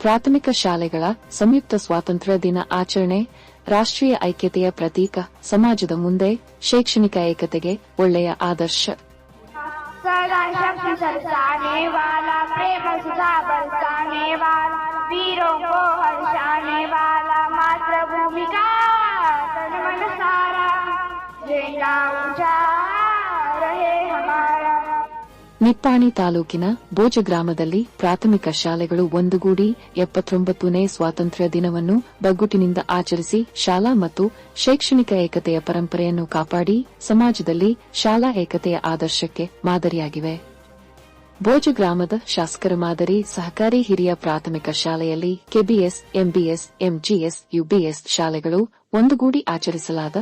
ಪ್ರಾಥಮಿಕ ಶಾಲೆಗಳ ಸಂಯುಕ್ತ ಸ್ವಾತಂತ್ರ್ಯ ದಿನ ಆಚರಣೆ ರಾಷ್ಟ್ರೀಯ ಐಕ್ಯತೆಯ ಪ್ರತೀಕ ಸಮಾಜದ ಮುಂದೆ ಶೈಕ್ಷಣಿಕ ಏಕತೆಗೆ ಒಳ್ಳೆಯ ಆದರ್ಶ सदा शक्ति सरसाने वाला प्रेम सुधा बरसाने वाला वीरों को हर्षाने वाला मातृभूमि का तन मन सारा झंडा ನಿಪ್ಪಾಣಿ ತಾಲೂಕಿನ ಬೋಜ ಗ್ರಾಮದಲ್ಲಿ ಪ್ರಾಥಮಿಕ ಶಾಲೆಗಳು ಒಂದುಗೂಡಿ ಎಪ್ಪತ್ತೊಂಬತ್ತನೇ ಸ್ವಾತಂತ್ರ್ಯ ದಿನವನ್ನು ಬಗ್ಗುಟಿನಿಂದ ಆಚರಿಸಿ ಶಾಲಾ ಮತ್ತು ಶೈಕ್ಷಣಿಕ ಏಕತೆಯ ಪರಂಪರೆಯನ್ನು ಕಾಪಾಡಿ ಸಮಾಜದಲ್ಲಿ ಶಾಲಾ ಏಕತೆಯ ಆದರ್ಶಕ್ಕೆ ಮಾದರಿಯಾಗಿವೆ. ಬೋಜ ಗ್ರಾಮದ ಶಾಸಕರ ಮಾದರಿ ಸಹಕಾರಿ ಹಿರಿಯ ಪ್ರಾಥಮಿಕ ಶಾಲೆಯಲ್ಲಿ ಕೆಬಿಎಸ್, ಎಂಬಿಎಸ್, ಎಂಜಿಎಸ್, ಯುಬಿಎಸ್ ಶಾಲೆಗಳು ಒಂದುಗೂಡಿ ಆಚರಿಸಲಾದ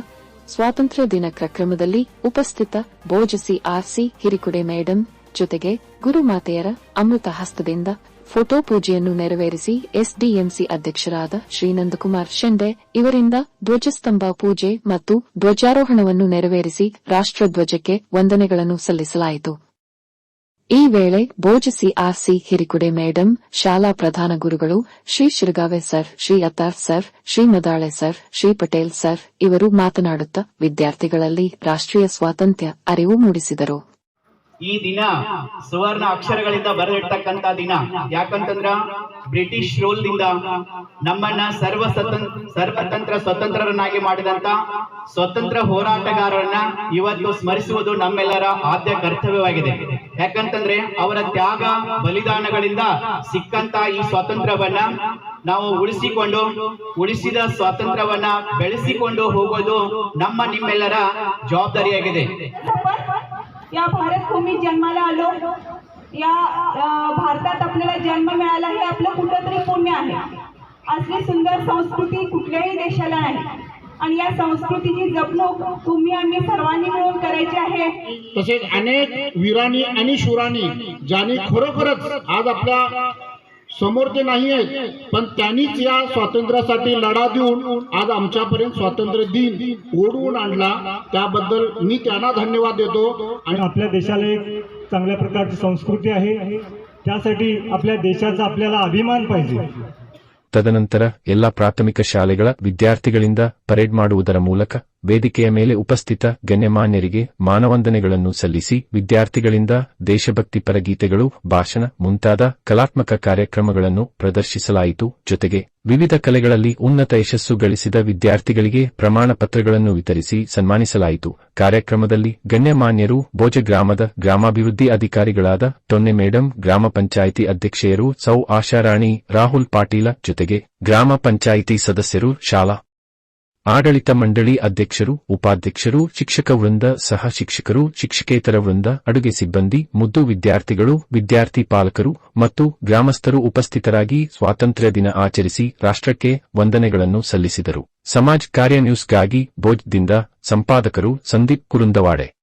ಸ್ವಾತಂತ್ರ್ಯ ದಿನ ಕಾರ್ಯಕ್ರಮದಲ್ಲಿ ಉಪಸ್ಥಿತ ಬೋಜಸಿ ಆರ್ಸಿ ಹಿರಿಕುಡೆ ಮೇಡಂ ಜೊತೆಗೆ ಗುರುಮಾತೆಯರ ಅಮೃತ ಹಸ್ತದಿಂದ ಫೋಟೋ ಪೂಜೆಯನ್ನು ನೆರವೇರಿಸಿ ಎಸ್ಡಿಎಂಸಿ ಅಧ್ಯಕ್ಷರಾದ ಶ್ರೀನಂದಕುಮಾರ್ ಶೆಂಡೆ ಇವರಿಂದ ಧ್ವಜಸ್ತಂಭ ಪೂಜೆ ಮತ್ತು ಧ್ವಜಾರೋಹಣವನ್ನು ನೆರವೇರಿಸಿ ರಾಷ್ಟ್ರಧ್ವಜಕ್ಕೆ ವಂದನೆಗಳನ್ನು ಸಲ್ಲಿಸಲಾಯಿತು. ಈ ವೇಳೆ ಭೋಜಸಿ ಆರ್ಸಿ ಹಿರಿಕುಡೆ ಮೇಡಂ, ಶಾಲಾ ಪ್ರಧಾನ ಗುರುಗಳು Shri Shiragave sir, Shri Athar sir, Shri Madale sir, Shri Patel sir ಇವರು ಮಾತನಾಡುತ್ತಾ ವಿದ್ಯಾರ್ಥಿಗಳಲ್ಲಿ ರಾಷ್ಟ್ರೀಯ ಸ್ವಾತಂತ್ರ್ಯ ಅರಿವು ಮೂಡಿಸಿದರು. ಈ ದಿನ ಸುವರ್ಣ ಅಕ್ಷರಗಳಿಂದ ಬರೆದಿರ್ತಕ್ಕಂತ ದಿನ. ಯಾಕಂತಂದ್ರ ಬ್ರಿಟಿಷ್ ರೂಲ್ ದಿಂದ ನಮ್ಮನ್ನ ಸರ್ವ ಸ್ವತಂತ್ರ ಸರ್ವತಂತ್ರ ಸ್ವತಂತ್ರರನ್ನಾಗಿ ಮಾಡಿದಂತ ಸ್ವತಂತ್ರ ಹೋರಾಟಗಾರರನ್ನ ಇವತ್ತು ಸ್ಮರಿಸುವುದು ನಮ್ಮೆಲ್ಲರ ಆದ್ಯ ಕರ್ತವ್ಯವಾಗಿದೆ. ಯಾಕಂತಂದ್ರೆ ಅವರ ತ್ಯಾಗ ಬಲಿದಾನಗಳಿಂದ ಸಿಕ್ಕಂತ ಈ ಸ್ವಾತಂತ್ರ್ಯವನ್ನ ನಾವು ಉಳಿಸಿಕೊಂಡು, ಉಳಿಸಿದ ಸ್ವಾತಂತ್ರ್ಯವನ್ನ ಬೆಳೆಸಿಕೊಂಡು ಹೋಗೋದು ನಮ್ಮ ನಿಮ್ಮೆಲ್ಲರ ಜವಾಬ್ದಾರಿಯಾಗಿದೆ. या भारत भूमीत जन्माला आलो. या भारतात आपल्याला जन्म मिळाला हे आपलं कुठंतरी पुण्य आहे. असली सुंदर संस्कृती कुठल्याही देशाला नाही. आणि या संस्कृतीची जपणूक तुम्ही आम्ही सर्वांनी मिळून करायची आहे. तसेच अनेक वीरांनी आणि शूरांनी ज्यांनी खरोखरच आज आपल्या समोर ते नाही आहेत पण त्यांनीच या स्वातंत्र्यासाठी लढा देऊन आज आमच्यापर्यंत स्वातंत्र्य दिन ओढवून आणला त्याबद्दल मी त्यांना धन्यवाद देतो आणि आपल्या देशाला एक चांगल्या प्रकारची संस्कृती आहे त्यासाठी आपल्या देशाचा आपल्याला अभिमान पाहिजे ತದನಂತರ ಎಲ್ಲ ಪ್ರಾಥಮಿಕ ಶಾಲೆಗಳ ವಿದ್ಯಾರ್ಥಿಗಳಿಂದ ಪರೇಡ್ ಮಾಡುವುದರ ಮೂಲಕ ವೇದಿಕೆಯ ಮೇಲೆ ಉಪಸ್ಥಿತ ಗಣ್ಯಮಾನ್ಯರಿಗೆ ಮಾನವಂದನೆಗಳನ್ನು ಸಲ್ಲಿಸಿ ವಿದ್ಯಾರ್ಥಿಗಳಿಂದ ದೇಶಭಕ್ತಿ ಗೀತೆಗಳು ಭಾಷಣ ಮುಂತಾದ ಕಲಾತ್ಮಕ ಕಾರ್ಯಕ್ರಮಗಳನ್ನು ಪ್ರದರ್ಶಿಸಲಾಯಿತು. ಜೊತೆಗೆ ವಿವಿಧ ಕಲೆಗಳಲ್ಲಿ ಉನ್ನತ ಯಶಸ್ಸು ಗಳಿಸಿದ ವಿದ್ಯಾರ್ಥಿಗಳಿಗೆ ಪ್ರಮಾಣ ಪತ್ರಗಳನ್ನು ವಿತರಿಸಿ ಸನ್ಮಾನಿಸಲಾಯಿತು. ಕಾರ್ಯಕ್ರಮದಲ್ಲಿ ಗಣ್ಯಮಾನ್ಯರು, ಭೋಜ ಗ್ರಾಮದ ಗ್ರಾಮಾಭಿವೃದ್ಧಿ ಅಧಿಕಾರಿಗಳಾದ ಟೊನ್ನೆ ಮೇಡಂ, ಗ್ರಾಮ ಪಂಚಾಯಿತಿ ಅಧ್ಯಕ್ಷೆಯರು, ಸೌ ಆಶಾರಾಣಿ, ರಾಹುಲ್ ಪಾಟೀಲ ಜೊತೆಗೆ ಗ್ರಾಮ ಪಂಚಾಯಿತಿ ಸದಸ್ಯರು, ಶಾಲಾ ಆಡಳಿತ ಮಂಡಳಿ ಅಧ್ಯಕ್ಷರು, ಉಪಾಧ್ಯಕ್ಷರು, ಶಿಕ್ಷಕ ವೃಂದ ಸಹ ಶಿಕ್ಷಕರು, ಶಿಕ್ಷಕೇತರ ವೃಂದ, ಅಡುಗೆ ಸಿಬ್ಬಂದಿ, ಮುದ್ದು ವಿದ್ಯಾರ್ಥಿಗಳು, ವಿದ್ಯಾರ್ಥಿ ಪಾಲಕರು ಮತ್ತು ಗ್ರಾಮಸ್ಥರು ಉಪಸ್ಥಿತರಾಗಿ ಸ್ವಾತಂತ್ರ್ಯ ದಿನ ಆಚರಿಸಿ ರಾಷ್ಟ್ರಕ್ಕೆ ವಂದನೆಗಳನ್ನು ಸಲ್ಲಿಸಿದರು. ಸಮಾಜ್ ಕಾರ್ಯ ನ್ಯೂಸ್ಗಾಗಿ ಭೋಜ್ದಿಂದ ಸಂಪಾದಕರು ಸಂದೀಪ್ ಕುರುಂದವಾಡೆ.